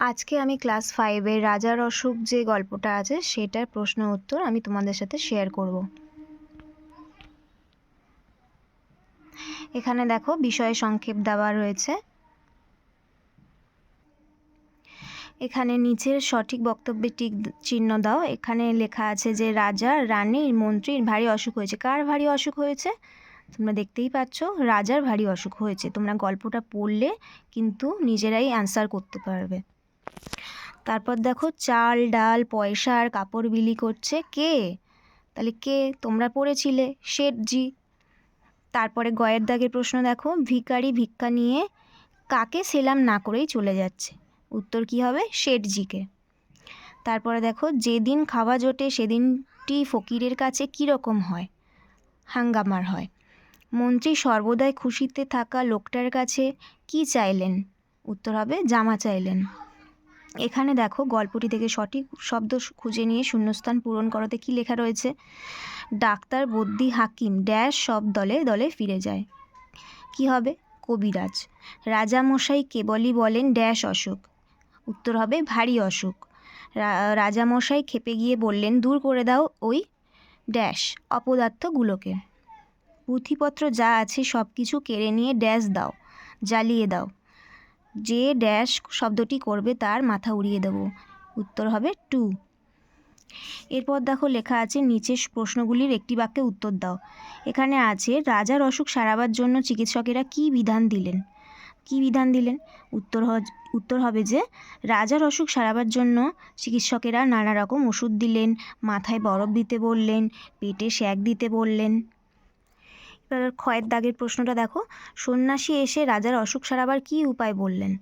আজকে আমি ক্লাস ফাইভের রাজার অসুখ যে গল্পটা আছে, সেটার প্রশ্ন উত্তর আমি তোমাদের সাথে শেয়ার করব। এখানে দেখো বিষয় সংক্ষেপ দেওয়া রয়েছে। এখানে নিচের সঠিক বক্তব্যে টিক চিহ্ন দাও। এখানে লেখা আছে যে, রাজা, রানীর, মন্ত্রীর ভারী অসুখ হয়েছে। কার ভারী অসুখ হয়েছে? তোমরা দেখতেই পাচ্ছ, রাজার ভারী অসুখ হয়েছে। তোমরা গল্পটা পড়লে কিন্তু নিজেরাই অ্যান্সার করতে পারবে। তারপর দেখো চাল, ডাল, পয়সা আর কাপড় বিলি করছে কে? তাহলে কে? তোমরা পড়েছিলে, শেঠজি। তারপরে গয়ের দাগের প্রশ্ন দেখো ভিকারি ভিক্ষা নিয়ে কাকে সেলাম না করেই চলে যাচ্ছে? উত্তর কী হবে? শেঠজিকে। তারপরে দেখো, যেদিন খাওয়া জোটে সেদিনটি ফকিরের কাছে কীরকম হয়? হাঙ্গামার হয়। মন্ত্রী সর্বদাই খুশিতে থাকা লোকটার কাছে কি চাইলেন? উত্তর হবে, জামা চাইলেন। এখানে দেখো গল্পটি থেকে সঠিক শব্দ খুঁজে নিয়ে শূন্যস্থান পূরণ করাতে কি লেখা রয়েছে? ডাক্তার বদ্যি হাকিম ড্যাশ সব দলে দলে ফিরে যায়। কি হবে? কবিরাজ। রাজামশাই কেবলই বলেন ড্যাশ অসুখ। উত্তর হবে ভারী অসুখ। রাজামশাই খেপে গিয়ে বললেন, দূর করে দাও ওই ড্যাশ অপদার্থগুলোকে। পুঁথিপত্র যা আছে সব কিছু কেড়ে নিয়ে ড্যাশ দাও, জ্বালিয়ে দাও। যে ড্যাশ শব্দটি করবে তার মাথা উড়িয়ে দেব। উত্তর হবে টু। এরপর দেখো লেখা আছে নিচের প্রশ্নগুলির একটি বাক্যে উত্তর দাও। এখানে আছে, রাজার অসুখ সারাবার জন্য চিকিৎসকেরা কি বিধান দিলেন? কি বিধান দিলেন? উত্তর উত্তর হবে যে, রাজার অসুখ সারাবার জন্য চিকিৎসকেরা নানা রকম ওষুধ দিলেন, মাথায় বরফ দিতে বললেন, পেটে শ্যাক দিতে বললেন। ক্ষয়ের দাগের প্রশ্নটা দেখো। সন্ন্যাসী এসে রাজার অসুখ সারাবার কী উপায় বললেন?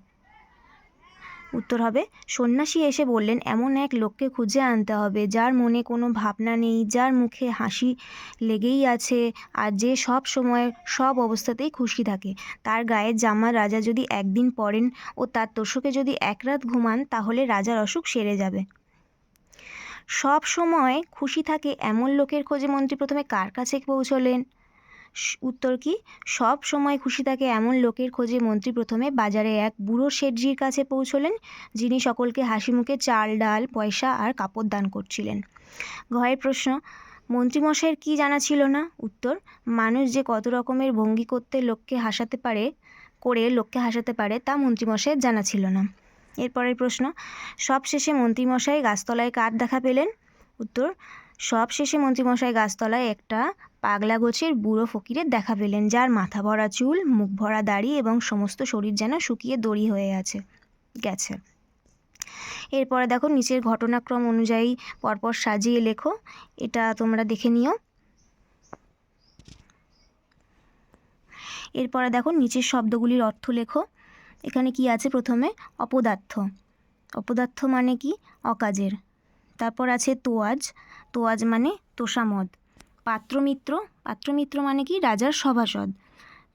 উত্তর হবে, সন্ন্যাসী এসে বললেন, এমন এক লোককে খুঁজে আনতে হবে, যার মনে কোনো ভাবনা নেই, যার মুখে হাসি লেগেই আছে, আর যে সব সময় সব অবস্থাতেই খুশি থাকে। তার গায়ে জামা রাজা যদি একদিন পরেন ও তার তোষকে যদি এক রাত ঘুমান, তাহলে রাজার অসুখ সেরে যাবে। সব সময় খুশি থাকে এমন লোকের খোঁজে মন্ত্রী প্রথমে কার কাছে পৌঁছলেন? উত্তর কি? সব সময় খুশি থাকে এমন লোকের খোঁজে মন্ত্রী প্রথমে বাজারে এক বুড়ো শেঠজির কাছে পৌঁছলেন, যিনি সকলকে হাসি মুখে চাল, ডাল, পয়সা আর কাপড় দান করছিলেন। ঘরের প্রশ্ন, মন্ত্রীমশাইয়ের কি জানা ছিল না? উত্তর, মানুষ যে কত রকমের ভঙ্গি করতে লোককে হাসাতে পারে, করে লোককে হাসাতে পারে তা মন্ত্রীমশাইয়ের জানা ছিল না। এরপরের প্রশ্ন সব শেষে মন্ত্রীমশাই গাছতলায় কার দেখা পেলেন? উত্তর সব শেষে মন্ত্রীমশাই গাছতলায় একটা পাগলা গোছের বুড়ো ফকিরের দেখা পেলেন, যার মাথা ভরা চুল, মুখ ভরা দাড়ি এবং সমস্ত শরীর যেন শুকিয়ে দড়ি হয়ে আছে, গেছে। এরপরে দেখো, নিচের ঘটনাক্রম অনুযায়ী পরপর সাজিয়ে লেখো। এটা তোমরা দেখে নিও। এরপরে দেখো, নিচের শব্দগুলির অর্থ লেখো। এখানে কি আছে প্রথমে? অপদার্থ। অপদার্থ মানে কি? অকাজের। তারপর আছে তোয়াজ। তোয়াজ মানে তোষামদ। পাত্রমিত্র। পাত্রমিত্র মানে কি? রাজার সভাসদ।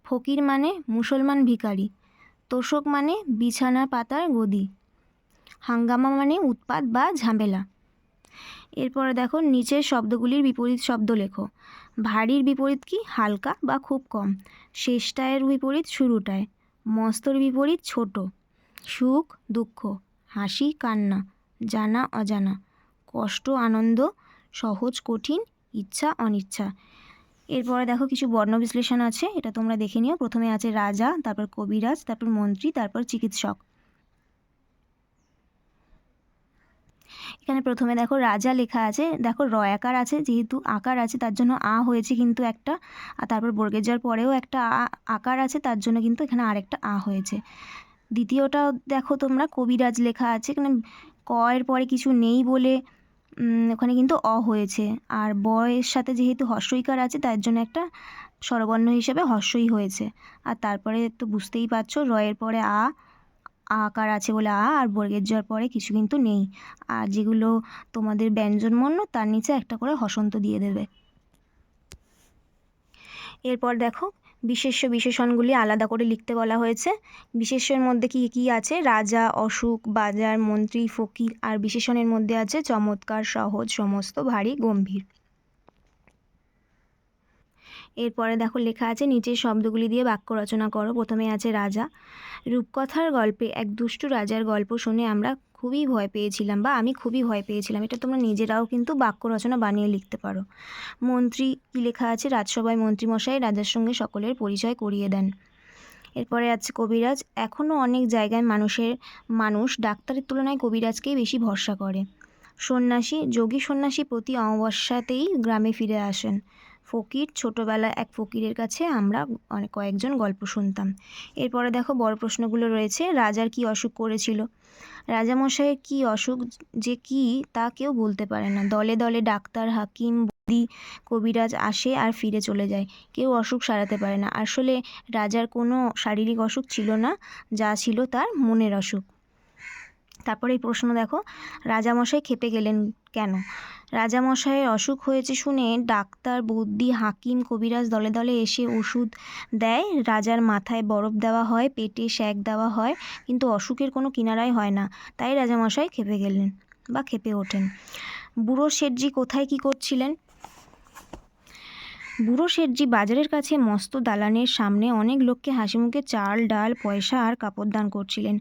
ফকির মানে মুসলমান ভিখারি। তোষক মানে বিছানা পাতার গদি। হাঙ্গামা মানে উৎপাত বা ঝামেলা। এরপরে দেখো, নিচের শব্দগুলির বিপরীত শব্দ লেখো। ভারীর বিপরীত কি? হালকা বা খুব কম। শেষটায়ের বিপরীত শুরুটায়। মস্তর বিপরীত ছোট। সুখ, দুঃখ, হাসি, কান্না। জানা, অজানা। কষ্ট, আনন্দ, সহজ, কঠিন, ইচ্ছা, অনিচ্ছা। এরপরে দেখো কিছু বর্ণ বিশ্লেষণ আছে, এটা তোমরা দেখে নিও। প্রথমে আছে রাজা, তারপর কবিরাজ, তারপর মন্ত্রী, তারপর চিকিৎসক। এখানে প্রথমে দেখো রাজা লেখা আছে, দেখো র আকার আছে, যেহেতু আকার আছে, তার জন্য আ হয়েছে কিন্তু একটা, আর তারপর বর্গের জয়ের পরেও একটা আ, আকার আছে, তার জন্য কিন্তু এখানে আরেকটা আ হয়েছে। দ্বিতীয়টা দেখো তোমরা, কবিরাজ লেখা আছে, এখানে ক এর পরে কিছু নেই বলে ওখানে কিন্তু অ হয়েছে। আর ব এর সাথে যেহেতু হর্ষইকার আছে, তার জন্য একটা স্বরবর্ণ হিসেবে হর্ষই হয়েছে। আর তারপরে তো বুঝতেই পারছ র এর পরে আ আকার আছে বলে আ, আর বর্গের জয়ের পরে কিছু কিন্তু নেই। আর যেগুলো তোমাদের ব্যঞ্জন ব্যঞ্জনবর্ণ তার নিচে একটা করে হসন্ত দিয়ে দেবে। এরপর দেখো বিশেষ্য বিশেষণগুলি আলাদা করে লিখতে বলা হয়েছে। বিশেষ্যের মধ্যে কী কী আছে? রাজা অসুখ বাজার, মন্ত্রী, ফকির আর বিশেষণের মধ্যে আছে চমৎকার, সহজ, সমস্ত, ভারী, গম্ভীর। এরপরে দেখো লেখা আছে, নিচের শব্দগুলি দিয়ে বাক্য রচনা করো। প্রথমে আছে রাজা। রূপকথার গল্পে এক দুষ্টু রাজার গল্প শুনে আমরা খুবই ভয় পেয়েছিলাম বা আমি খুবই ভয় পেয়েছিলাম। এটা তোমরা নিজেরাও কিন্তু বাক্য রচনা বানিয়ে লিখতে পারো। মন্ত্রী কী লেখা আছে? রাজসভায় মন্ত্রীমশাই রাজার সঙ্গে সকলের পরিচয় করিয়ে দেন। এরপরে আছে কবিরাজ। এখনও অনেক জায়গায় মানুষের, মানুষ ডাক্তারের তুলনায় কবিরাজকেই বেশি ভরসা করে। সন্ন্যাসী, যোগী সন্ন্যাসী প্রতি অমাবস্যাতেই গ্রামে ফিরে আসেন। ফকির, ছোটোবেলায় এক ফকিরের কাছে আমরা অনেক কয়েকজন গল্প শুনতাম। এরপরে দেখো বড় প্রশ্নগুলো রয়েছে, রাজার কি অসুখ করেছিল? রাজামশাইয়ের কি অসুখ যে কি তা কেউ বলতে পারে না। দলে দলে ডাক্তার, হাকিম, বদি, কবিরাজ আসে আর ফিরে চলে যায়। কেউ অসুখ সারাতে পারে না। আসলে রাজার কোনো শারীরিক অসুখ ছিল না, যা ছিল তার মনের অসুখ। তারপরে এই প্রশ্ন দেখো, রাজামশাই খেপে গেলেন কেন? রাজামশাইয়ের অসুখ হয়েছে শুনে ডাক্তার বদ্যি হাকিম, কবিরাজ দলে দলে এসে ওষুধ দেয়। রাজার মাথায় বরফ দেওয়া হয়, পেটে শ্যাক দেওয়া হয়, কিন্তু অসুখের কোনো কিনারাই হয় না। তাই রাজামশাই খেপে গেলেন বা খেপে ওঠেন। বুড়ো শেঠজি কোথায় কী করছিলেন? বুড়ো শেঠজি বাজারের কাছে মস্ত দালানের সামনে অনেক লোককে হাসি মুখে চাল, ডাল, পয়সা আর কাপড় দান করছিলেন।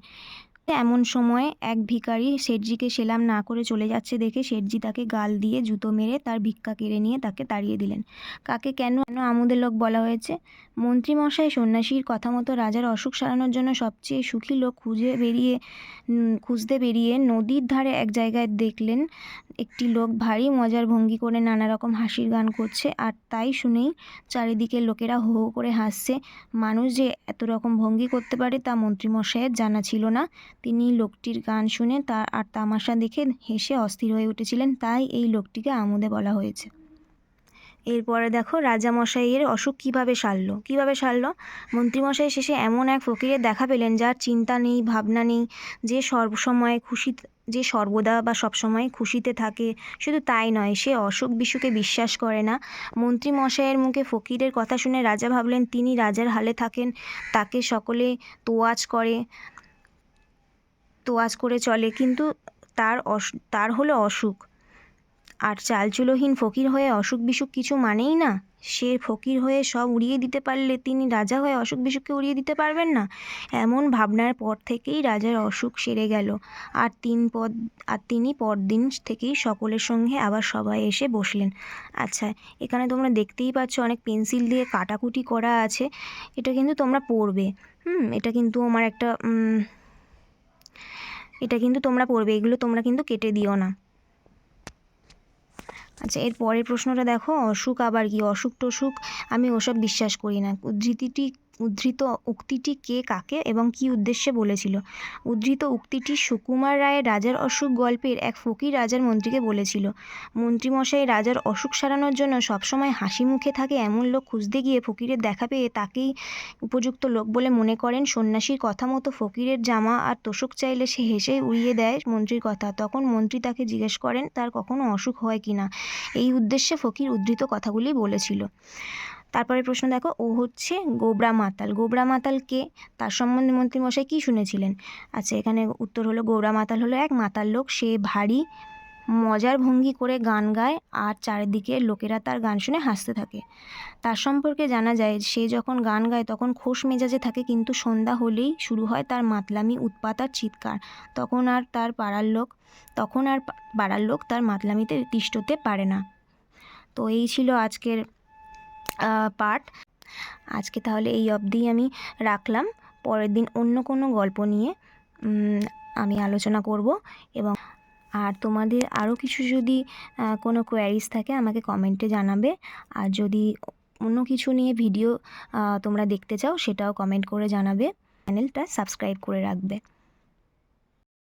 এমন সময় এক ভিখারি শেঠজিকে সেলাম না করে চলে যাচ্ছে দেখে শেঠজি তাকে গাল দিয়ে জুতো মেরে তার ভিক্ষা কেড়ে নিয়ে তাকে তাড়িয়ে দিলেন। কাকে কেন কেন আমোদের লোক বলা হয়েছে। মন্ত্রীমশাই সন্ন্যাসীর কথা মতো রাজার অসুখ সারানোর জন্য সবচেয়ে সুখী লোক খুঁজে বেরিয়ে খুঁজতে বেরিয়ে নদীর ধারে এক জায়গায় দেখলেন একটি লোক ভারী মজার ভঙ্গি করে নানা রকম হাসির গান করছে আর তাই শুনেই চারিদিকের লোকেরা হো হো করে হাসছে। মানুষ যে এত রকম ভঙ্গি করতে পারে তা মন্ত্রীমশাইয়ের জানা ছিল না। তিনি লোকটির গান শুনে তার আর তামাশা দেখে হেসে অস্থির হয়ে উঠেছিলেন, তাই এই লোকটিকে আমোদে বলা হয়েছে। এরপরে দেখো, রাজামশাইয়ের অসুখ কীভাবে সারলো? কীভাবে সারলো? মন্ত্রীমশাই শেষে এমন এক ফকিরের দেখা পেলেন, যার চিন্তা নেই, ভাবনা নেই, যে সর্বসময় খুশি, যে সর্বদা বা সবসময় খুশিতে থাকে। শুধু তাই নয়, সে অসুখ বিসুখে বিশ্বাস করে না। মন্ত্রীমশাইয়ের মুখে ফকিরের কথা শুনে রাজা ভাবলেন, তিনি রাজার হালে থাকেন, তাকে সকলে তোয়াজ করে। তোয়াজ করে চলে, কিন্তু তার তার হলো অসুখ। আর চালচুলোহীন ফকির হয়ে অসুখ বিসুখ কিছু মানেই না। সে ফকির হয়ে সব উড়িয়ে দিতে পারলে তিনি রাজা হয়ে অসুখ বিসুখকে উড়িয়ে দিতে পারবেন না? এমন ভাবনার পর থেকেই রাজার অসুখ সেরে গেল। আর তিন পদ, আর তিনি পরদিন থেকেই সকলের সঙ্গে আবার সবাই এসে বসলেন। আচ্ছা এখানে তোমরা দেখতেই পাচ্ছ অনেক পেন্সিল দিয়ে কাটাকুটি করা আছে। এটা কিন্তু তোমরা পড়বে। হুম, এটা কিন্তু আমার একটা এটা কিন্তু তোমরা পড়বে, এগুলো তোমরা কিন্তু কেটে দিও না। আচ্ছা এর পরের প্রশ্নটা দেখো, অসুখ আবার কি? অসুখ টসুখ আমি ওসব বিশ্বাস করি না। উদ্ধৃতিটি উদ্ধৃত উক্তিটি কে কাকে এবং কি উদ্দেশ্যে বলেছিল? উদ্ধৃত উক্তিটি সুকুমার রায়ের রাজার অসুখ গল্পের এক ফকির রাজার মন্ত্রীকে বলেছিল। মন্ত্রীমশাই রাজার অসুখ সারানোর জন্য সবসময় হাসি মুখে থাকে এমন লোক খুঁজতে গিয়ে ফকিরের দেখা পেয়ে তাকেই উপযুক্ত লোক বলে মনে করেন সন্ন্যাসীর কথা মতো ফকিরের জামা আর তোষক চাইলে সে হেসে উড়িয়ে দেয় মন্ত্রীর কথা। তখন মন্ত্রী তাকে জিজ্ঞেস করেন, তার কখনো অসুখ হয় কি না? এই উদ্দেশ্যে ফকির উদ্ধৃত কথাগুলি বলেছিল। তারপরে প্রশ্ন দেখো, ও হচ্ছে গোবরা মাতাল। গোবরা মাতাল কে? তার সম্বন্ধে মন্ত্রীমশাই কী শুনেছিলেন? আচ্ছা এখানে উত্তর হলো, গোবরা মাতাল হলো এক মাতাল লোক। সে ভারী, মজার ভঙ্গি করে গান গায় আর চারিদিকে লোকেরা তার গান শুনে হাসতে থাকে। তার সম্পর্কে জানা যায়, সে যখন গান গায় তখন খোশ মেজাজে থাকে, কিন্তু সন্ধ্যা হলেই শুরু হয় তার মাতলামি, উৎপাত আর চিৎকার। তখন আর তার পাড়ার লোক, তখন আর পাড়ার লোক তার মাতলামিতে তিষ্টতে পারে না। তো এই ছিল আজকের পার্ট আজকে তাহলে এই অবধিই আমি রাখলাম। পরের দিন অন্য কোনো গল্প নিয়ে আমি আলোচনা করব এবং আর তোমাদের আরও কিছু যদি কোনো কোয়ারিজ থাকে আমাকে কমেন্টে জানাবে। আর যদি অন্য কিছু নিয়ে ভিডিও তোমরা দেখতে চাও সেটাও কমেন্ট করে জানাবে। চ্যানেলটা সাবস্ক্রাইব করে রাখবে।